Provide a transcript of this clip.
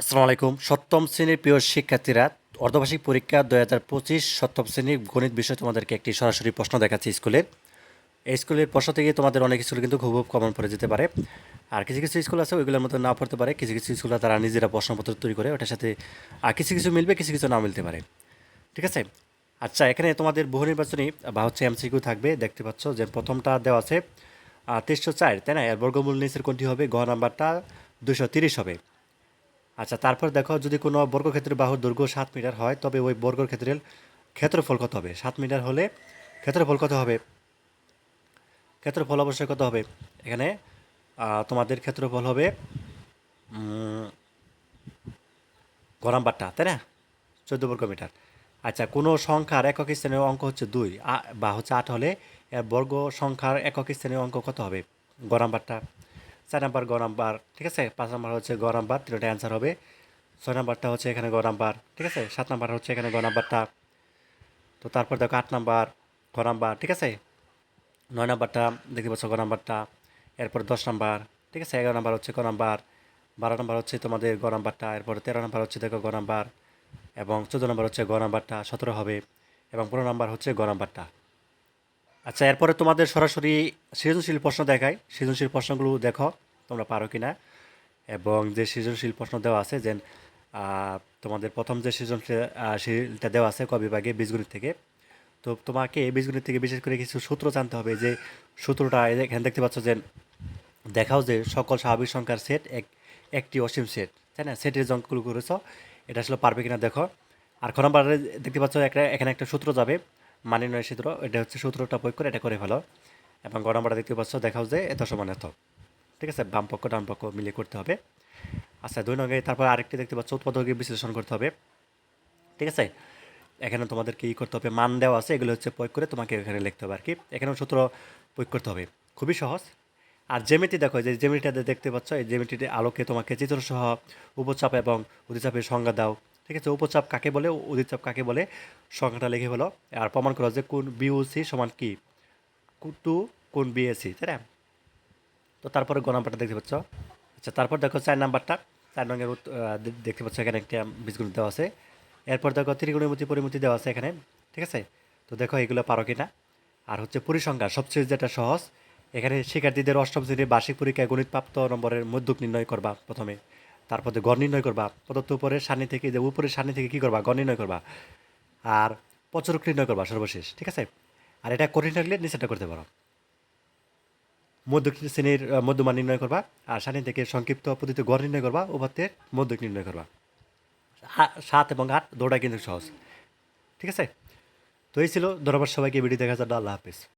আসসালামু আলাইকুম। সপ্তম শ্রেণির প্রিয় শিক্ষার্থীরা, অর্ধবার্ষিক পরীক্ষা দু হাজার পঁচিশ সপ্তম শ্রেণির গণিত বিষয়ে তোমাদেরকে একটি সরাসরি প্রশ্ন দেখাচ্ছি স্কুলের এই স্কুলের প্রশ্ন থেকে তোমাদের অনেক স্কুল কিন্তু খুব কমন পড়ে যেতে পারে। আর কিছু কিছু স্কুল আছে, ওইগুলোর মতো না পড়তে পারে। কিছু কিছু স্কুল তারা নিজেরা প্রশ্নপত্র তৈরি করে, ওটার সাথে আর কিছু কিছু মিলবে, কিছু কিছু না মিলতে পারে। ঠিক আছে? আচ্ছা এখানে তোমাদের বহু নির্বাচনী বা হচ্ছে এমসিকিউ থাকবে, দেখতে পাচ্ছ যে প্রথমটা দেওয়া আছে তেইশশো চার, তাই না? এর বর্গমূল নিচের কোনটি হবে? গ নাম্বারটা দুশো তিরিশ হবে। আচ্ছা তারপর দেখো যদি কোনো বর্গক্ষেত্রের বাহুর দৈর্ঘ্য সাত মিটার হয়, তবে ওই বর্গক্ষেত্রের ক্ষেত্রফল কত হবে? সাত মিটার হলে ক্ষেত্রফল কত হবে? ক্ষেত্রফল অবশ্যই কত হবে? এখানে তোমাদের ক্ষেত্রফল হবে গরামবারটা তাই না? চোদ্দ বর্গ মিটার। আচ্ছা কোনো সংখ্যার একক স্থানীয় অঙ্ক হচ্ছে দুই বা হচ্ছে আট হলে বর্গ সংখ্যার একক স্থানীয় অঙ্ক কত হবে? গরামবারটা চার নাম্বার গ নাম্বার, ঠিক আছে? পাঁচ নাম্বার হচ্ছে গ নাম্বার, তিনটা অ্যান্সার হবে। ছয় নাম্বারটা হচ্ছে এখানে গ নাম্বার, ঠিক আছে? সাত নাম্বার হচ্ছে এখানে গ নাম্বারটা। তো তারপর দেখো আট নাম্বার, গ নাম্বার, ঠিক আছে? নয় নাম্বারটা, দেখতে পাচ্ছ গ নাম্বারটা। এরপর দশ নাম্বার, ঠিক আছে? এগারো নাম্বার হচ্ছে গ নাম্বার, বারো নাম্বার হচ্ছে তোমাদের গ নাম্বারটা, এরপর তেরো নাম্বার হচ্ছে দেখো গ নাম্বার, এবং চোদ্দ নাম্বার হচ্ছে গ নাম্বারটা সতেরো হবে, এবং পনেরো নাম্বার হচ্ছে গ নাম্বারটা। আচ্ছা এরপরে তোমাদের সরাসরি সৃজনশীল প্রশ্ন দেখাই। সৃজনশীল প্রশ্নগুলো দেখো তোমরা পারো কি না এবং যে সৃজনশীল প্রশ্ন দেওয়া আছে যে তোমাদের প্রথম যে সৃজনশীলটা দেওয়া আছে ক বিভাগে বীজগণিত থেকে। তো তোমাকে এই বীজগণিত থেকে বিশেষ করে কিছু সূত্র জানতে হবে। যে সূত্রটা এখানে দেখতে পাচ্ছ যে, দেখাও যে সকল স্বাভাবিক সংখ্যার সেট এক, একটি অসীম সেট, তাই না? সেটের যে অঙ্কগুলো করেছ, এটা আসলে পারবে কিনা দেখো। আর খ নম্বরে দেখতে পাচ্ছ, একটা, এখানে একটা সূত্র যাবে। মানে নয় সূত্র এটা হচ্ছে সূত্রটা প্রয়োগ করে এটা করে ফেলো। এবং গ নম্বরটা দেখতে পাচ্ছ দেখাও যে এত সমান এত। ঠিক আছে? বাম পক্ষ, ডান পক্ষ মিলিয়ে করতে হবে। আচ্ছা দুই নঙ্গে তারপর আরেকটি দেখতে পাচ্ছ উৎপাদকের বিশ্লেষণ করতে হবে। ঠিক আছে? এখানে তোমাদের কী করতে হবে? মান দেওয়া আছে, এগুলো হচ্ছে প্রয়োগ করে তোমাকে এখানে লিখতে হবে আর কি এখানেও সূত্র প্রয়োগ করতে হবে। খুবই সহজ। আর জেমিটি দেখো যে জেমিটিটা দেখতে পাচ্ছ, এই জেমিটিতে আলোকে তোমাকে চিত্রসহ উপচাপ এবং অধিচাপের সংজ্ঞা দাও। ঠিক আছে, উপচাপ কাকে বলে অধিচাপ কাকে বলে, সংখ্যাটা লিখে হলো আর প্রমাণ করো যে কোন বিউসি সমান কি? টু কোন বিএসি তাই না? তো তারপরে গ নাম্বারটা দেখতে পাচ্ছ। আচ্ছা তারপর দেখো চার নাম্বারটা। চার উত- দেখতে পাচ্ছ এখানে একটা বীজগণিত দেওয়া আছে। এরপর দেখো ত্রিগুণিমতি পরিমতি দেওয়া আছে এখানে, ঠিক আছে? তো দেখো এগুলো পারো কিনা। আর হচ্ছে পরিসংখ্যা সবচেয়ে যেটা সহজ, এখানে শিক্ষার্থীদের অষ্টম শ্রেণির বার্ষিক পরীক্ষায় গণিত প্রাপ্ত নম্বরের মধ্যক নির্ণয় করবা প্রথমে। তারপর দিয়ে গড় নির্ণয় করবা। প্রদত্ত উপরের সানি থেকে যে উপরের সানি থেকে কী করবা? গড় নির্ণয় করবা। আর পচরক নির্ণয় করবা সর্বশেষ, ঠিক আছে? আর এটা কঠিন থাকলে নিচেটা করতে পারো। মধ্য শ্রেণির মধ্যমান নির্ণয় করবা আর সানি থেকে সংক্ষিপ্ত পদ্ধতিতে গড় নির্ণয় করবা উপাত্তের মধ্যক নির্ণয় করবা। সাত এবং আট দৌড়া কিন্তু সহজ, ঠিক আছে? তো এই ছিল ধন্যবাদ সবাইকে, ভিডিও দেখা যাবে আল্লাহ হাফিজ।